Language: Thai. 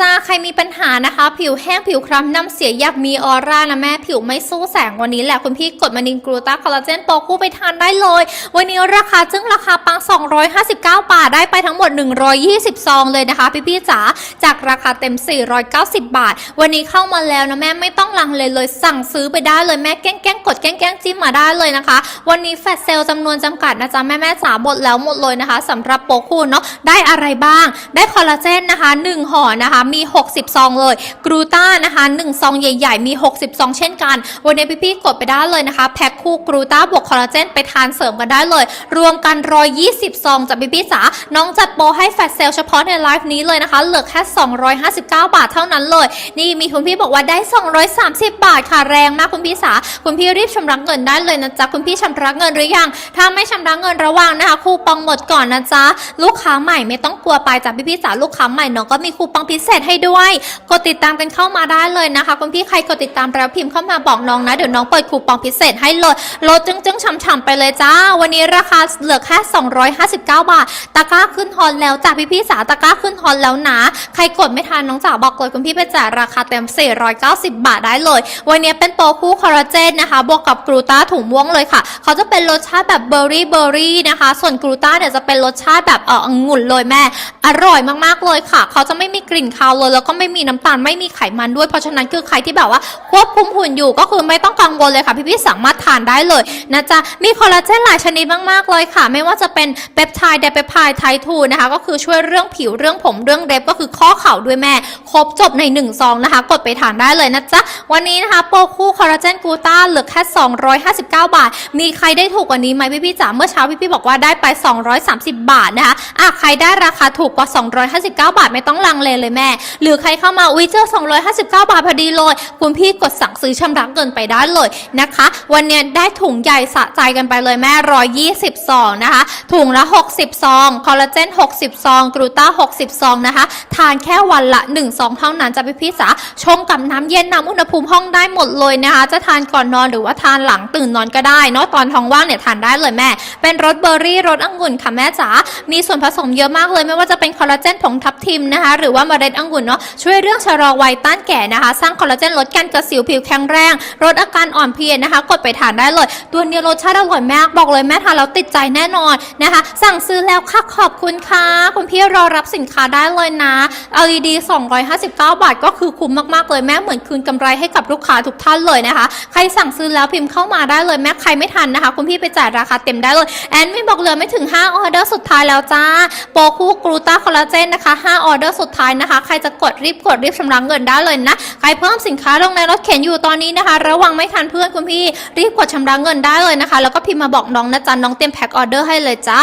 จ้าใครมีปัญหานะคะ ผิวแห้งผิวคล้ำน้ำเสียอยากมีออร่านะแม่ผิวไม่สู้แสงวันนี้แหละคุณพี่กดมานินกรูตาคอลลาเจนโปรคู่ไปทานได้เลย วันนี้ราคาจึงราคาปัง 259 บาทได้ไปทั้งหมด 120 ซองเลยนะคะ พี่พี่ๆจ๋าจากราคาเต็ม 490 บาท วันนี้เข้ามาแล้วนะแม่ไม่ต้องลังเลเลยสั่งซื้อไปได้เลยแม่แกล้งแกล้งกดแกล้งแกล้งจิ้มมาได้เลยนะคะ วันนี้แฟลชเซลล์จำนวนจำกัดนะจ๊ะแม่แม่ๆจ๋าหมดแล้วหมดเลยนะคะสำหรับโปรคู่เนาะได้อะไรบ้าง ได้คอลลาเจนนะคะ1ห่อนะคะมี 60 ซองเลย กรูต้านะคะ1ซองใหญ่ๆ มี 60 ซองเช่นกัน วันนี้พี่ๆกดไปได้เลยนะคะ แพ็คคู่กรูต้าบวกคอลลาเจนไปทานเสริมกันได้เลย รวมกัน 120 ซองจากพี่ๆจ๋าน้องจัดโปรให้แฟลชเซลเฉพาะในไลฟ์นี้เลยนะคะ เหลือแค่ 259 บาทเท่านั้นเลย นี่มีคุณพี่บอกว่าได้ 230 บาทค่ะแรงมากคุณพี่สาคุณพี่รีบชำระเงินได้เลยนะจ๊ะคุณพี่ชำระเงินหรือยัง ถ้าไม่ชำระเงินระวังนะคะคูปองหมดก่อนนะจ๊ะลูกค้าใหม่ไม่ต้องกลัวไปจากพี่พี่ๆจ๋าลูกค้าใหม่น้องก็มีคูปองพิเศษให้ด้วย กดติดตามกันเข้ามาได้เลยนะคะ คุณพี่ใครกดติดตามแล้วพิมพ์เข้ามาบอกน้องนะ เดี๋ยวน้องเปิดคูปองพิเศษให้เลยลดจึ้งจึ้งๆฉ่ำๆไปเลยจ้า วันนี้ราคาเหลือแค่ 259 บาท ตะกร้าขึ้นฮอนแล้วจ้าพี่พี่ๆจ๋าตะกร้าขึ้นฮอนแล้วนะ ใครกดไม่ทันน้องจ๋าบอกเลยคุณพี่ไปจ่ายราคาเต็ม 490 บาทได้เลย วันนี้เป็นโปรคู่คอลลาเจนนะคะ บวกกับกรูต้าถุงม่วงเลยค่ะ เขาจะเป็นรสชาติแบบเบอร์รี่เบอร์รี่นะคะ ส่วนกรูต้าเนี่ยจะเป็นรสชาติแบบเออองุ่นเลยแม่ อร่อยมากๆเลยค่ะ เขาจะไม่มีกลิ่นคาวเลยแล้วก็ไม่มีน้ำตาลไม่มีไขมันด้วยเพราะฉะนั้นคือใครที่แบบว่าควบคุมหุ่นอยู่ก็คือไม่ต้องกังวลเลยค่ะพี่ๆสามารถทานได้เลยนะจ๊ะมีคอลลาเจนหลายชนิดมากๆเลยค่ะ ไม่ว่าจะเป็นเปปไทด์ไดเปปไทด์ไททูนะคะก็คือช่วยเรื่องผิวเรื่องผมเรื่องเล็บก็คือข้อเข่าด้วยแม่ ครบจบใน1ซองนะคะ กดไปทานได้เลยนะจ๊ะวันนี้นะคะโปรคู่คอลลาเจนกูต้าเหลือแค่259 บาท มีใครได้ถูกกว่านี้ไหมพี่ๆจ๋าเมื่อเช้าพี่ๆบอกว่าได้ไป 230 บาทนะคะอะใครได้ราคาถูกกว่า 259 บาทไม่ต้องลังเลเลยแม่หรือใครเข้ามาอุ้ยเจอ259 บาทพอดีเลย คุณพี่กดสั่งซื้อชำระเงินไปได้เลยนะคะ วันนี้ได้ถุงใหญ่สะใจกันไปเลยแม่ 120ซองนะคะ ถุงละ 60 ซอง คอลลาเจน 60 ซองกรูต้า 60 ซองนะคะ ทานแค่วันละ 1 ซองเท่านั้นจะพี่พี่จ๋าชงกับน้ำเย็นน้ำอุณหภูมิห้องได้หมดเลยนะคะ จะทานก่อนนอนหรือว่าทานหลังตื่นนอนก็ได้เนาะตอนท้องว่างเนี่ยทานได้เลยแม่ เป็นรสเบอร์รี่รสองุ่นค่ะแม่จ๋ามีส่วนผสมเยอะมากเลยไม่ว่าจะเป็นคอลลาเจนผงทับทิมนะคะ หรือว่าเมล็ดองุ่นเนาะช่วยเรื่องชะลอวัยต้านแก่นะคะ สร้างคอลลาเจนลดการกระสิวผิวแข็งแรง ลดอาการอ่อนเพลียนะคะ กดไปทานได้เลย ตัวนี้รสชาติอร่อยมากบอกเลยแม่ทานแล้วติดใจแน่นอนนะคะ สั่งซื้อแล้วค่ะขอบคุณค่ะ พี่รอรับสินค้าได้เลยนะ LED 259 บาท ก็คือคุ้มมากๆเลยแม่เหมือนคืนกำไรให้กับลูกค้าทุกท่านเลยนะคะ ใครสั่งซื้อแล้วพิมพ์เข้ามาได้เลยแม่ใครไม่ทันนะคะ คุณพี่ไปจ่ายราคาเต็มได้เลย แอนไม่บอกเหลือไม่ถึง 5 ออเดอร์สุดท้ายแล้วจ้า โปรคู่กรูต้าคอลลาเจนนะคะ 5 ออเดอร์สุดท้ายนะคะ ใครจะกดรีบกดรีบชำระเงินได้เลยนะ ใครเพิ่มสินค้าลงในรถเข็นอยู่ตอนนี้นะคะ ระวังไม่ทันเพื่อนคุณพี่รีบกดชำระเงินได้เลยนะคะ แล้วก็พิมพ์มาบอกน้องนะจ๊ะน้องเต็มแพ็คออเดอร์ให้เลยจ้า